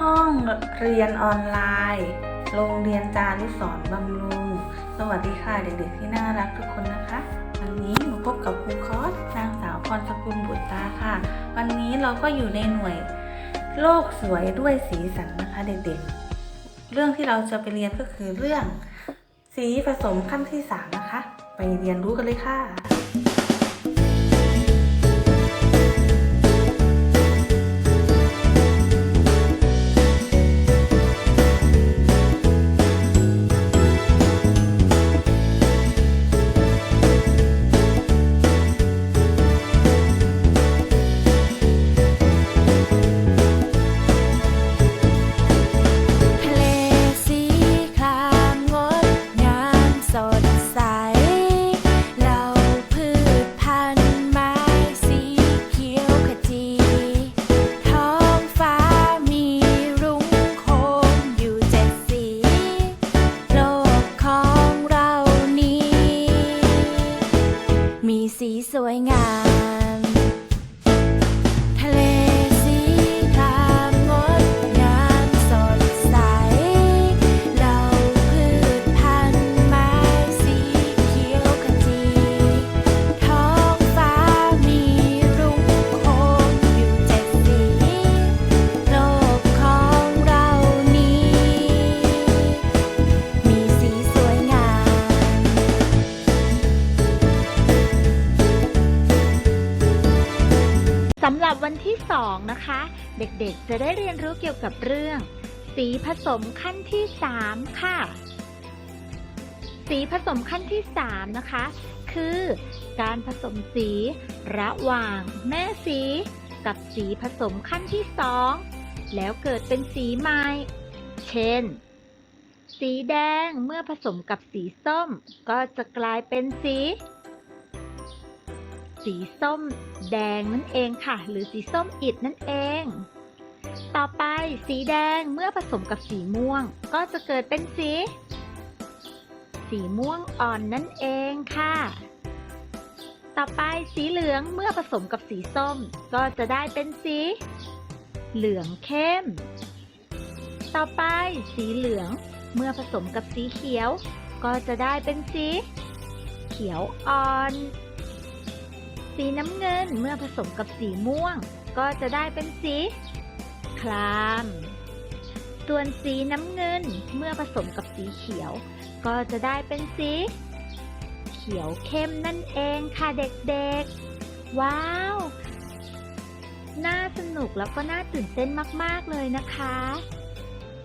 ห้องเรียนออนไลน์ โรงเรียนจารุสรณ์บำรุง สวัสดีค่ะเด็กๆที่น่ารักทุกคนนะคะ วันนี้หนูพบกับครูคอสนางสาวพรสกุลบุตรตาค่ะ วันนี้เราก็อยู่ในหน่วยโลกสวยด้วยสีสันนะคะเด็กๆ เรื่องที่เราจะไปเรียนก็คือเรื่องสีผสมขั้นที่สามนะคะ ไปเรียนรู้กันเลยค่ะับวันที่ 2 นะคะ เด็กๆ จะได้เรียนรู้เกี่ยวกับเรื่อง สีผสมขั้นที่ 3 ค่ะ สีผสมขั้นที่ 3 นะคะ คือการผสมสีระหว่างแม่สี กับสีผสมขั้นที่ 2 แล้วเกิดเป็นสีใหม่ เช่น สีแดงเมื่อผสมกับสีส้ม ก็จะกลายเป็นสี สีส้มแดงนั่นเองค่ะ หรือสีส้มอิดนั่นเอง ต่อไปสีแดงเมื่อผสมกับสีม่วง ก็จะเกิดเป็นสี สีม่วงอ่อนนั่นเองค่ะ ต่อไปสีเหลืองเมื่อผสมกับสีส้ม ก็จะได้เป็นสี เหลืองเข้ม ต่อไปสีเหลืองเมื่อผสมกับสีเขียว ก็จะได้เป็นสี เขียวอ่อน สีน้ำเงินเมื่อผสมกับสีม่วง ก็จะได้เป็นสี คลาม ส่วนสีน้ำเงินเมื่อผสมกับสีเขียว ก็จะได้เป็นสี เขียวเข้มนั่นเองค่ะเด็กๆ ว้าว น่าสนุกแล้วก็น่าตื่นเต้นมากๆเลยนะคะ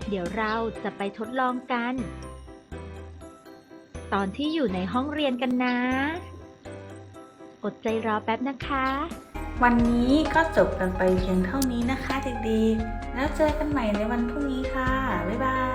เดี๋ยวเราจะไปทดลองกัน ตอนที่อยู่ในห้องเรียนกันนะ อดใจรอแป๊บนะคะ วันนี้ก็จบกันไปเพียงเท่านี้นะคะเด็กๆ แล้วเจอกันใหม่ในวันพรุ่งนี้ค่ะ บ๊ายบาย